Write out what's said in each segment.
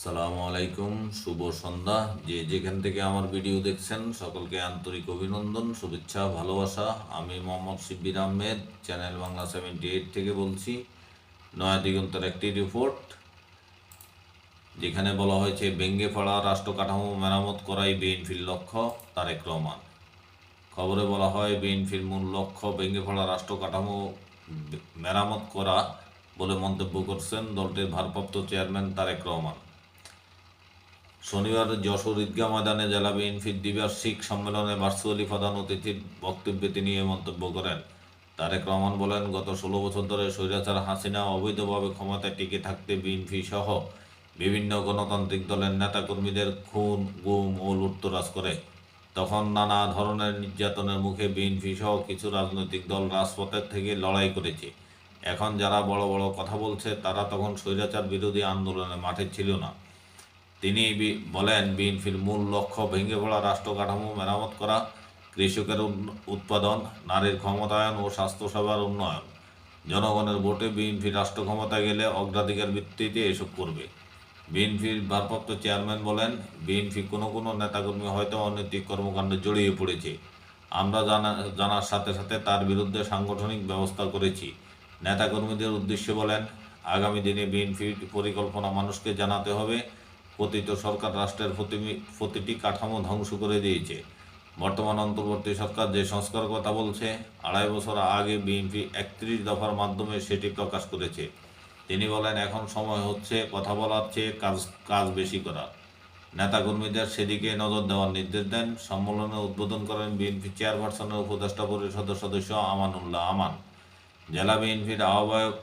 আসসালামু আলাইকুম, শুভ সন্ধ্যা। যে যেখান থেকে আমার ভিডিও দেখছেন, সকলকে আন্তরিক অভিনন্দন, শুভেচ্ছা, ভালোবাসা। আমি Mohammad Shibbir Ahmed, channel Bangla seventy eight থেকে বলছি, নয়া দিগন্তের একটি রিপোর্ট যেখানে বলা হয়েছে পড়া রাষ্ট্র কাঠামো মেরামত করাই বিএনপির লক্ষ্য, তারেক রহমান। খবরে বলা হয়, বিএনপির মূল লক্ষ্য পড়া রাষ্ট্র কাঠামো মেরামত করা বলে মন্তব্য করছেন দলটির ভারপ্রাপ্ত চেয়ারম্যান তারেক রহমান। শনিবার যশোর ঈদগাহ ময়দানে জেলা বিএনপির দ্বিবার্ষিক সম্মেলনে ভার্চুয়ালি প্রধান অতিথির বক্তব্যে তিনি এ মন্তব্য করেন। তারেক রহমান বলেন, গত ষোলো বছর ধরে স্বৈরাচার হাসিনা অবৈধভাবে ক্ষমতায় টিকে থাকতে বিএনপি সহ বিভিন্ন গণতান্ত্রিক দলের নেতাকর্মীদের খুন, গুম ও লুটতরাজ করে। তখন নানা ধরনের নির্যাতনের মুখে বিএনপি সহ কিছু রাজনৈতিক দল রাজপথের থেকে লড়াই করেছে। এখন যারা বড় বড় কথা বলছে, তারা তখন স্বৈরাচার বিরোধী আন্দোলনে মাঠে ছিল না। তিনি বলেন, বিএনপির মূল লক্ষ্য ভেঙে পড়া রাষ্ট্র কাঠামো মেরামত করা, কৃষকের উৎপাদন, নারীর ক্ষমতায়ন ও স্বাস্থ্যসেবার উন্নয়ন। জনগণের ভোটে বিএনপি রাষ্ট্র ক্ষমতায় গেলে অগ্রাধিকার ভিত্তিতে এসব করবে। বিএনপির ভারপ্রাপ্ত চেয়ারম্যান বলেন, বিএনপি কোনো কোনো নেতাকর্মী হয়তো অনৈতিক কর্মকাণ্ডে জড়িয়ে পড়েছে। আমরা জানা, জানার সাথে সাথে তার বিরুদ্ধে সাংগঠনিক ব্যবস্থা করেছি। নেতাকর্মীদের উদ্দেশ্যে বলেন, আগামী দিনে বিএনপির পরিকল্পনা মানুষকে জানাতে হবে পতিত সরকার রাষ্ট্রের প্রতিটি কাঠামো ধ্বংস করে দিয়েছে। বর্তমান অন্তর্বর্তী সরকার যে সংস্কার কথা বলছে, আড়াই বছর আগে বিএনপি একত্রিশ দফার মাধ্যমে সেটি প্রকাশ করেছে। তিনি বলেন, এখন সময় হচ্ছে কথা বলার চেয়ে কাজ কাজ বেশি করা নেতাকর্মীদের সেদিকে নজর দেওয়ার নির্দেশ দেন। সম্মেলনে উদ্বোধন করেন বিএনপি চেয়ারপারসনের উপদেষ্টা পরিষদের সদস্য আমানুল্লাহ আমান। জেলা বিএনপির আহ্বায়ক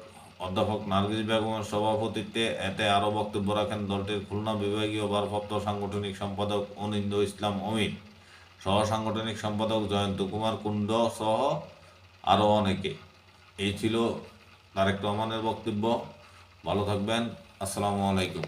অধ্যাপক নার্গিস বেগমের সভাপতিত্বে এতে আরও বক্তব্য রাখেন দলটির খুলনা বিভাগীয় ভারপ্রাপ্ত সাংগঠনিক সম্পাদক অনিন্দ ইসলাম অমিন, সহ সাংগঠনিক সম্পাদক জয়ন্ত কুমার কুণ্ড সহ আরও অনেকে। এই ছিল তারেক রহমানের বক্তব্য। ভালো থাকবেন। আসসালামু আলাইকুম।